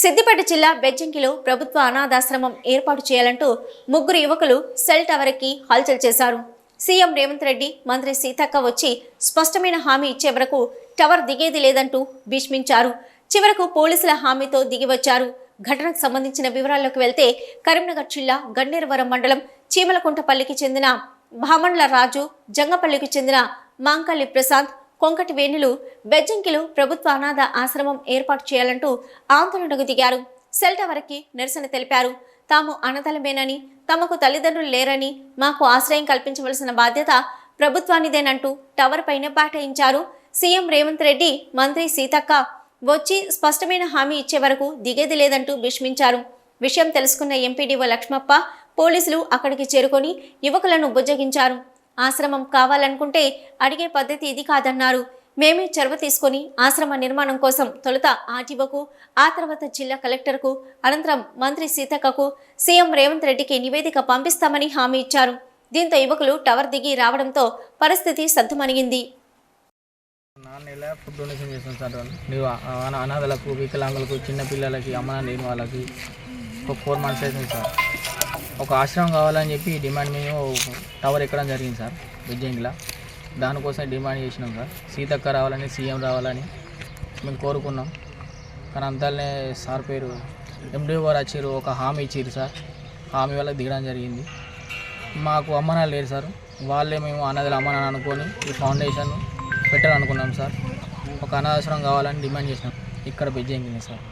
సిద్దిపేట జిల్లా బెజ్జంకిలో ప్రభుత్వ అనాథాశ్రమం ఏర్పాటు చేయాలంటూ ముగ్గురు యువకులు సెల్ టవర్కి హల్చల్ చేశారు. సీఎం రేవంత్ రెడ్డి మంత్రి సీతక్క వచ్చి స్పష్టమైన హామీ ఇచ్చే వరకు టవర్ దిగేది లేదంటూ భీష్మించారు. చివరకు పోలీసుల హామీతో దిగివచ్చారు. ఘటనకు సంబంధించిన వివరాల్లోకి వెళ్తే కరీంనగర్ జిల్లా గన్నేరువరం మండలం చీమలకుంటపల్లికి చెందిన భామండ్ల రాజు జంగపల్లికి చెందిన మాంకల్లి ప్రశాంత్ కొంకటి వేణులు బెజ్జంకిలో ప్రభుత్వ అనాథ ఆశ్రమం ఏర్పాటు చేయాలంటూ ఆందోళనకు దిగారు. సెల్ టవర్కి నిరసన తెలిపారు. తాము అనదలమేనని తమకు తల్లిదండ్రులు లేరని మాకు ఆశ్రయం కల్పించవలసిన బాధ్యత ప్రభుత్వానిదేనంటూ టవర్ పైన బాటయించారు సీఎం రేవంత్ రెడ్డి మంత్రి సీతక్క వచ్చి స్పష్టమైన హామీ ఇచ్చే వరకు దిగేది లేదంటూ భీష్మించారు. విషయం తెలుసుకున్న ఎంపీడీఓ లక్ష్మప్ప పోలీసులు అక్కడికి చేరుకొని యువకులను బుజ్జగించారు. ఆశ్రమం కావాలనుకుంటే అడిగే పద్ధతి ఇది కాదన్నారు. మేమే చొరవ తీసుకొని ఆశ్రమ నిర్మాణం కోసం తొలుత ఆర్టీఓకు ఆ తర్వాత జిల్లా కలెక్టర్కు అనంతరం మంత్రి సీతక్కకు సీఎం రేవంత్ రెడ్డికి నివేదిక పంపిస్తామని హామీ ఇచ్చారు. దీంతో యువకులు టవర్ దిగి రావడంతో పరిస్థితి సద్దుమణిగింది. నాన్న ఫుడ్ డొనేషన్ చేస్తాం సార్? నువ్వు అనాథలకు వికలాంగులకు చిన్నపిల్లలకి అమ్మ వాళ్ళకి ఒక ఫోర్ మంత్స్ అవుతుంది సార్. ఒక ఆశ్రమం కావాలని చెప్పి డిమాండ్ మేము టవర్ ఎక్కడం జరిగింది సార్ విజయంగిలా దానికోసం డిమాండ్ చేసినాం సార్. సీతక్క రావాలని సీఎం రావాలని మేము కోరుకున్నాం. కానీ అంతలోనే సార్ పేరు ఎండిఓ గారు వచ్చారు ఒక హామీ ఇచ్చారు సార్. హామీ వల్ల దిగడం జరిగింది. మాకు అమ్మనాలు లేరు సార్. వాళ్ళే మేము అన్నది అమ్మ అనుకొని ఈ ఫౌండేషన్ పెట్టాలనుకున్నాం సార్. ఒక అనాథాశ్రమం కావాలని డిమాండ్ చేసినాం. ఇక్కడ బెజ్జంకింది సార్.